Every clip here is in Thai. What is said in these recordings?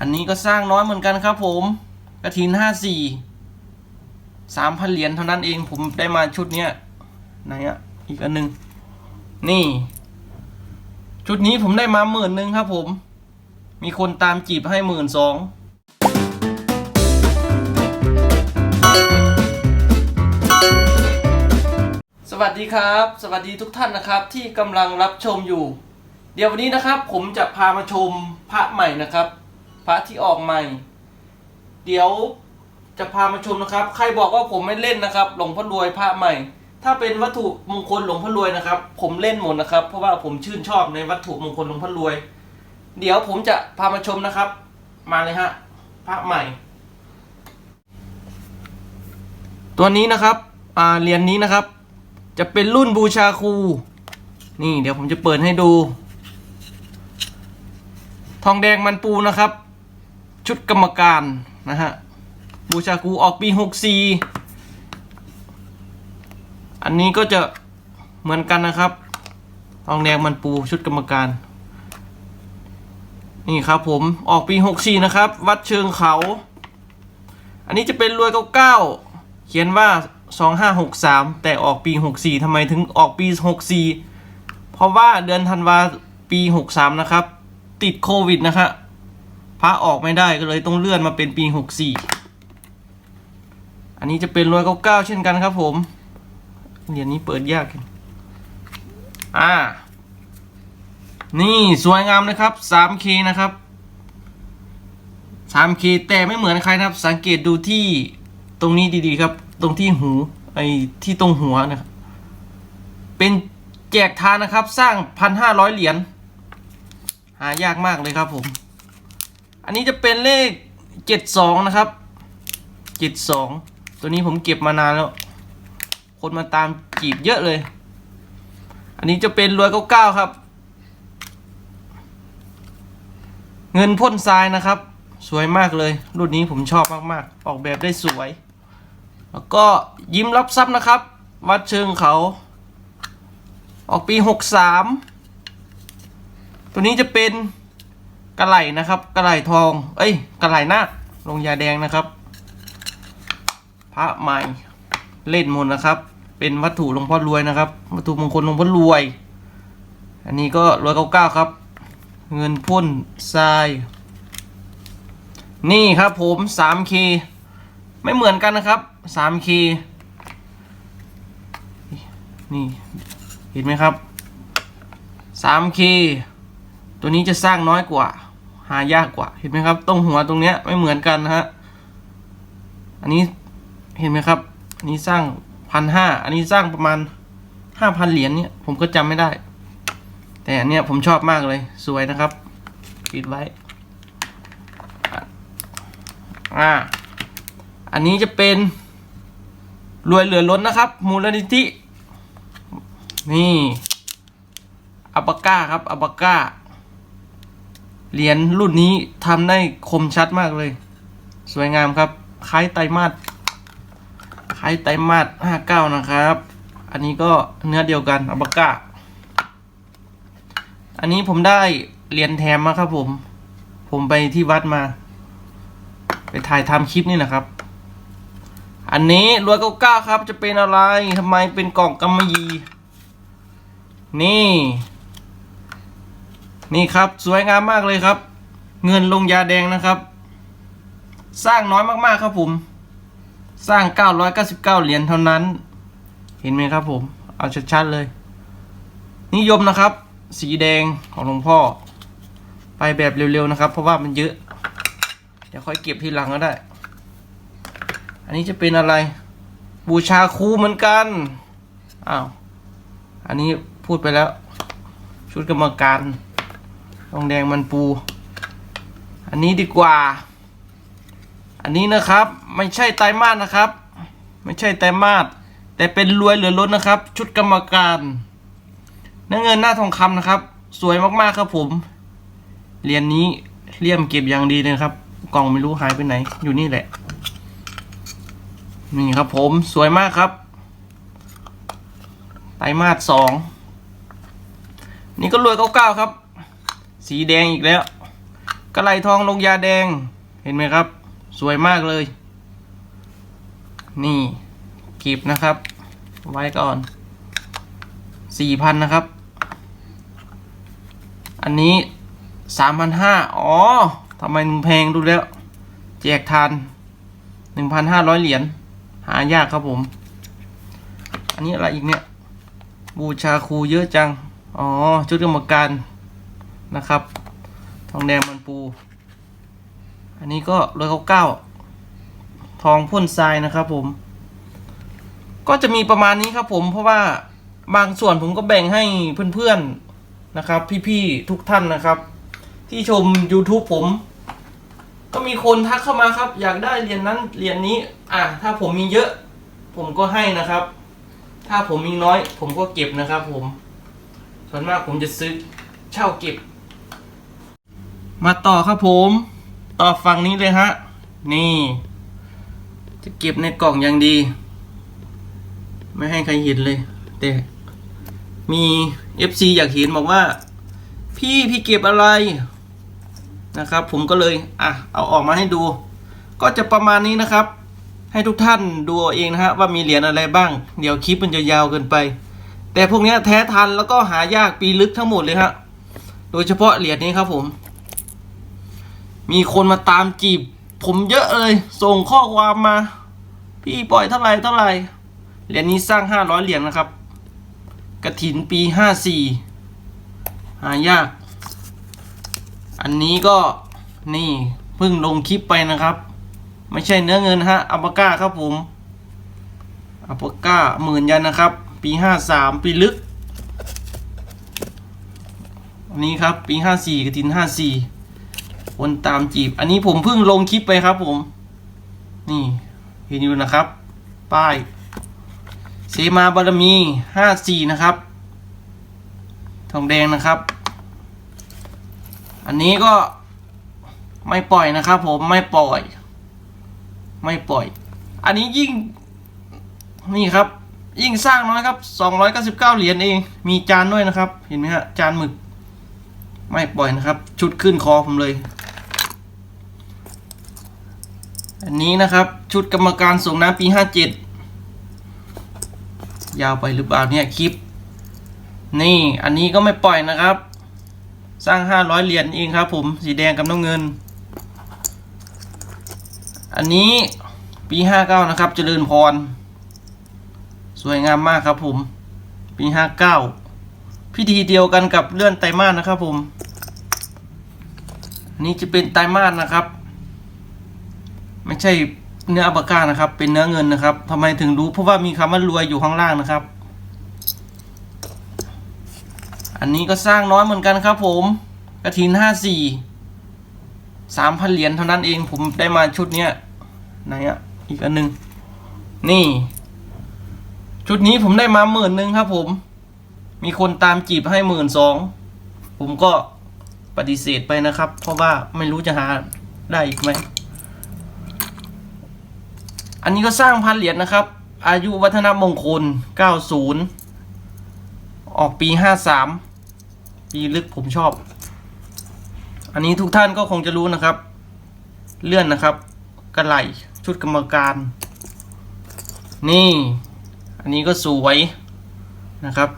อันนี้ก็สร้างน้อยเหมือนกันครับผมกระถินห้าสี่สามพันเหรียญเท่านั้นเองผมได้มาชุดเนี้ยไหนอะอีกอันหนึ่งนี่ ชุดนี้ผมได้มาหมื่นหนึ่งครับผม มีคนตามจีบให้หมื่นสองสวัสดีครับ สวัสดีทุกท่านนะครับ ที่กำลังรับชมอยู่ เดี๋ยววันนี้นะครับ ผมจะพามาชมพระใหม่นะครับ พระที่ออกใหม่ เดี๋ยวจะพามาชมนะครับ ใครบอกว่าผมไม่เล่นนะครับ หลวงพ่อรวยพระใหม่ ถ้าเป็นวัตถุมงคลหลวงพ่อรวยนะครับ ผมเล่นหมดนะครับ เพราะว่าผมชื่นชอบในวัตถุมงคลหลวงพ่อรวย เดี๋ยวผมจะพามาชมนะครับ มาเลยฮะพระใหม่ ตัวนี้นะครับอ่าเหรียญนี้นะครับ จะเป็นรุ่นบูชาครู นี่เดี๋ยวผมจะเปิดให้ดู ทองแดงมันปูนะครับ ชุดกรรมการนะฮะ บูชาครูออกปี 64 อันนี้ก็จะเหมือนกันนะครับทองแดงมันปูชุดกรรมการ นี่ครับผมออกปี 64 นะครับ วัดเชิงเขา อันนี้จะเป็นรวยเก้าเขียนว่า 2563 แต่ออกปี 64ทำไมถึงออกปี 64 เพราะว่าเดือนธันวาปี 63 นะครับ ติดโควิดนะครับ ระออกไม่ได้ก็เลยต้องเลื่อนมาเป็นปี 64 อันนี้จะเป็นรวยเก้าเช่นกันครับผมเหรียญนี้เปิดยากอ่า นี่สวยงามนะครับ 3K นะครับ 3K แต่ไม่เหมือนใครนะครับ สังเกตดูที่ตรงนี้ดีๆครับ ตรงที่หูไอ้ที่ตรงหัวนะครับ เป็นแจกทานนะครับ สร้างพันห้าร้อยเหรียญ หายากมากเลยครับผม อันนี้จะเป็นเลขเจ็ดสองนะครับเจ็ดสองตัวนี้ผมเก็บมานานแล้ว คนมาตามจีบเยอะเลย อันนี้จะเป็นรวยเก้าเก้าครับ เงินพ่นทรายนะครับ สวยมากเลย รุ่นนี้ผมชอบมากๆ ออกแบบได้สวย แล้วก็ยิ้มรับทรัพย์นะครับ วัดเชิงเขา ออกปี63ตัวนี้จะเป็น กระไหลนะครับ กระไหลทอง เอ้ย กระไหลนาคลงยาแดงนะครับ พระใหม่เล่นมนนะครับ เป็นวัตถุหลวงพ่อรวยนะครับ วัตถุมงคลหลวงพ่อรวย อันนี้ก็รวยเก้าเก้าครับ เงินพ่นทราย นี่ครับผม 3K ไม่เหมือนกันนะครับ 3K นี่เห็นไหมครับ 3K ตัวนี้จะสร้างน้อยกว่า หายากกว่า เห็นไหมครับ ตรงหัวตรงเนี้ยไม่เหมือนกันนะฮะ อันนี้เห็นไหมครับ อันนี้สร้างพันห้า อันนี้สร้างประมาณห้าพันเหรียญเนี่ย ผมก็จำไม่ได้ แต่อันเนี้ยผมชอบมากเลย สวยนะครับ ปิดไว้ อ่า อันนี้จะเป็นรวยเหลือล้นนะครับ มูลนิธิ นี่อัปปาก้าครับอัปปาก้า เหรียญรุ่นนี้ทำได้คมชัดมากเลย สวยงามครับ คล้ายไตมาสคล้ายไตมาสห้าเก้านะครับ อันนี้ก็เนื้อเดียวกันอัปปาก้า อันนี้ผมได้เหรียญแถมมาครับผม ผมไปที่วัดมา ไปถ่ายทำคลิปนี่นะครับ อันนี้รวยเก้าเก้าครับจะเป็นอะไรทำไมเป็นกล่องกำมะหยี่นี่ นี่ครับสวยงามมากเลยครับ เงินลงยาแดงนะครับ สร้างน้อยมากๆครับผม สร้าง 999 เหรียญเท่านั้น เห็นไหมครับผม เอาชัดๆเลย นิยมนะครับ สีแดงของหลวงพ่อ ไปแบบเร็วๆนะครับ เพราะว่ามันเยอะ เดี๋ยวค่อยเก็บทีหลังก็ได้ อันนี้จะเป็นอะไร บูชาครูเหมือนกันอ้าวอันนี้พูดไปแล้ว ชุดกรรมการ ทองแดงมันปู อันนี้ดีกว่า อันนี้นะครับไม่ใช่ไตรมาสนะครับ ไม่ใช่ไตรมาสแต่เป็นรวยเหลือล้นนะครับ ชุดกรรมการเนื้อเงินหน้าทองคำนะครับ สวยมากๆครับผมเหรียญนี้เลี่ยมเก็บอย่างดีเลยครับ กล่องไม่รู้หายไปไหน อยู่นี่แหละ นี่ครับผมสวยมากครับ ไตรมาสสองนี่ก็รวยเก้าเก้าครับ สีแดงอีกแล้วกระไหลทองลงยาแดงเห็นไหมครับ สวยมากเลย นี่กีบนะครับ ไว้ก่อนสี่พันนะครับ อันนี้สามพันห้าอ๋อทำไมมึงแพงดูแล้ว แจกทานหนึ่งพันห้าร้อยเหรียญหายากครับผม อันนี้อะไรอีกเนี่ย บูชาครูเยอะจัง อ๋อ ชุดกรรมการ นะครับ ทองแดงมันปู อันนี้ก็ร้อยเก้าเก้าทองพ่นทรายนะครับผม ก็จะมีประมาณนี้ครับผมเพราะว่าบางส่วนผมก็แบ่งให้เพื่อนๆนะครับ พี่ๆทุกท่านนะครับ ที่ชม YouTube ผม ก็มีคนทักเข้ามาครับ อยากได้เหรียญนั้นเหรียญนี้ อะถ้าผมมีเยอะ ผมก็ให้นะครับ ถ้าผมมีน้อย ผมก็เก็บนะครับ ผม ส่วนมากผมจะซื้อเช่าเก็บ มาต่อครับผม ต่อฝั่งนี้เลยฮะ นี่ จะเก็บในกล่องอย่างดี ไม่ให้ใครเห็นเลย แต่ มี FC อยากเห็นบอกว่า พี่พี่เก็บอะไรนะครับ ผมก็เลย อะ เอาออกมาให้ดู ก็จะประมาณนี้นะครับ ให้ทุกท่านดูเองนะฮะว่ามีเหรียญอะไรบ้าง เดี๋ยวคลิปมันจะยาวเกินไป แต่พวกนี้แท้ทันแล้วก็หายากปีลึกทั้งหมดเลยฮะ โดยเฉพาะเหรียญนี้ครับผม มีคนมาตามจีบ ผมเยอะเลย ส่งข้อความมา พี่ปล่อยเท่าไหร่เท่าไหร่เหรียญนี้สร้างห้าร้อยเหรียญนะครับกระถินปีห้าสี่หายาก อันนี้ก็นี่เพิ่งลงคลิปไปนะครับ ไม่ใช่เนื้อเงินฮะอัปปาก้าครับผมอัปปาก้าหมื่นยันนะครับ ปีห้าสามปีลึกอันนี้ครับ ปีห้าสี่กระถินห้าสี่ คนตามจีบ อันนี้ผมเพิ่งลงคลิปไปครับผม นี่เห็นอยู่นะครับ ป้ายเสมาบารมีห้าสี่นะครับ ทองแดงนะครับ อันนี้ก็ไม่ปล่อยนะครับ ผมไม่ปล่อย ไม่ปล่อย อันนี้ยิ่ง นี่ครับ ยิ่งสร้างน้อยครับ299เหรียญเอง มีจานด้วยนะครับ เห็นไหมฮะจานหมึก ไม่ปล่อยนะครับ ชุดขึ้นคอผมเลย อันนี้นะครับชุดกรรมการส่งน้ำปี57ยาวไปหรือเปล่าเนี่ยคลิป นี่อันนี้ก็ไม่ปล่อยนะครับ สร้าง500เหรียญเองครับผมสีแดงกับน้ำเงิน อันนี้ปี59นะครับเจริญพร สวยงามมากครับผม ปี59พิธีเดียวกันกับเลื่อนไตรมาสนะครับผมนนี้จะเป็นไตรมาสนะครับ ไม่ใช่เนื้ออัปปาก้านะครับ เป็นเนื้อเงินนะครับทำไมถึงรู้เพราะว่ามีคำว่ารวยอยู่ข้างล่างนะครับ อันนี้ก็สร้างน้อยเหมือนกันครับ ผมกระถินห้าสี่สามพันเหรียญเท่านั้นเองผมได้มาชุดเนี้ยไหนอะอีกอันหนึ่งนี่ ชุดนี้ผมได้มาหมื่นหนึ่งครับ ผม มีคนตามจีบให้หมื่นสองผมก็ปฏิเสธไปนะครับ เพราะว่าไม่รู้จะหาได้อีกไหม อันนี้ก็สร้างพันเหรียญนะครับ อายุวัฒนมงคล 90 ออกปี 53 ปีลึกผมชอบ อันนี้ทุกท่านก็คงจะรู้นะครับ เลื่อนนะครับกระไหลชุดกรรมการ นี่ อันนี้ก็สวยนะครับ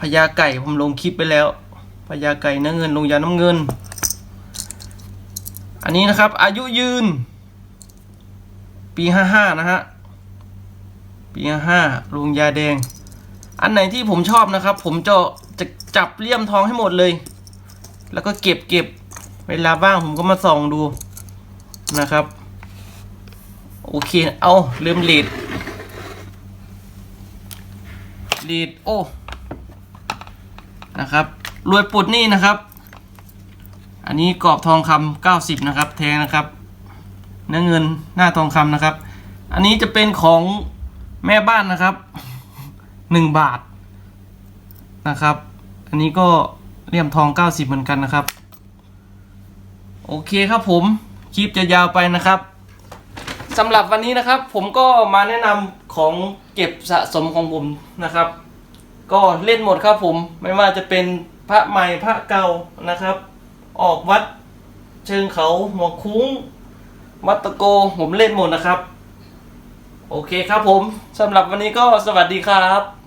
พญาไก่ผมลงคลิปไปแล้วพญาไก่เนื้อเงินลงยาน้ำเงิน อันนี้นะครับอายุยืน ปีห้าห้านะฮะ ปีห้าห้าลุงยาแดง อันไหนที่ผมชอบนะครับ ผมจะจะจับเลี่ยมทองให้หมดเลย แล้วก็เก็บเก็บเวลาบ้างผมก็มาส่องดูนะครับ โอเค เอาเริ่มลีดลีดโอ้ นะครับ รวยปุดนี่นะครับ อันนี้กรอบทองคำเก้าสิบนะครับ แทงนะครับ เนื้อเงินหน้าทองคำนะครับ อันนี้จะเป็นของแม่บ้านนะครับหนึ่งบาทนะครับ อันนี้ก็เลี่ยมทอง90เหมือนกันนะครับ โอเคครับผม คลิปจะยาวไปนะครับสำหรับวันนี้นะครับ ผมก็มาแนะนำของเก็บสะสมของผมนะครับ ก็เล่นหมดครับผมไม่ว่าจะเป็นพระใหม่พระเก่านะครับ ออกวัดเชิงเขาหัวคุ้ง มัตโกผมเล่นหมดนะครับ โอเคครับผมสำหรับวันนี้ก็สวัสดีครับ